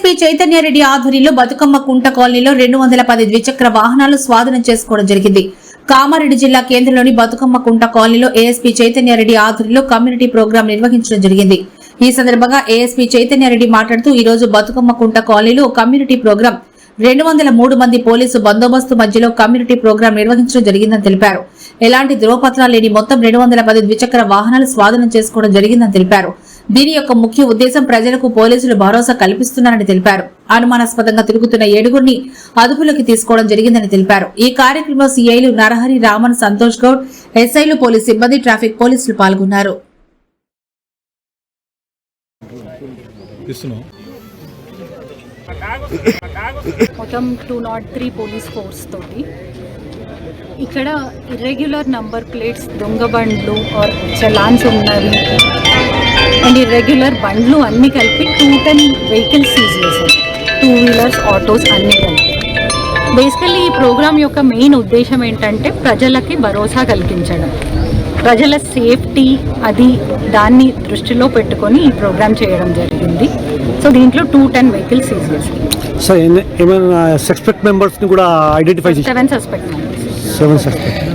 ASP Chaitanya Reddy ఆధ్వర్యంలో బతుకమ్మ కుంట కాలనీలో రెండు వందల పది ద్విచక్ర వాహనాలు స్వాధీనం చేసుకోవడం జరిగింది. కామారెడ్డి జిల్లా కేంద్రంలోని బతుకమ్మ కుంట కాలనీలో ఏఎస్పీ చైతన్యారెడ్డి ఆధ్వర్యంలో కమ్యూనిటీ ప్రోగ్రాం నిర్వహించడం జరిగింది. ఈ సందర్భంగా ఏఎస్పీ చైతన్యారెడ్డి మాట్లాడుతూ ఈ రోజు బతుకమ్మ కుంట కాలనీలో కమ్యూనిటీ ప్రోగ్రాం రెండు వందల మూడు మంది పోలీసు బందోబస్తు మధ్యలో కమ్యూనిటీ ప్రోగ్రాం నిర్వహించడం జరిగిందని తెలిపారు. ఎలాంటి ధ్రువపత్రాలు లేని మొత్తం రెండు వందల పది ద్విచక్ర వాహనాలు స్వాధీనం చేసుకోవడం జరిగిందని తెలిపారు. దీని యొక్క ముఖ్య ఉద్దేశం ప్రజలకు పోలీసులు భరోసా కల్పిస్తున్నారని తెలిపారు. అనుమానాస్పదంగా తిరుగుతున్న ఏడుగురిని అదుపులోకి తీసుకోవడం జరిగిందని తెలిపారు. ఈ కార్యక్రమంలో సీఐలు నరహరి రామన్ సంతోష్ గౌడ్ ఎస్ఐలు పోలీస్ సిబ్బంది ట్రాఫిక్ పోలీసులు పాల్గొన్నారు. మొత్తం two not three police force తోటి ఇక్కడ ఇర్రెగ్యులర్ నంబర్ ప్లేట్స్ దొంగ బండ్లు ఆర్ చలాన్స్ ఉన్నవి అండ్ ఇర్రెగ్యులర్ బండ్లు అన్నీ కలిపి టూ టెన్ వెహికల్స్ సీజ్ చేశారు టూ వీలర్స్ ఆటోస్ అన్నీ కలిపి. బేసికల్లీ ఈ ప్రోగ్రామ్ యొక్క మెయిన్ ఉద్దేశం ఏంటంటే ప్రజలకి భరోసా కల్పించడం. ప్రజల సేఫ్టీ అది దాన్ని దృష్టిలో పెట్టుకొని ఈ ప్రోగ్రామ్ చేయడం జరిగింది. సో దీంట్లో టూ టెన్ వెహికల్స్ సీజ్ చేశారు ఏమైనా సస్పెక్ట్ మెంబర్స్ని కూడా identify seven suspect members seven suspect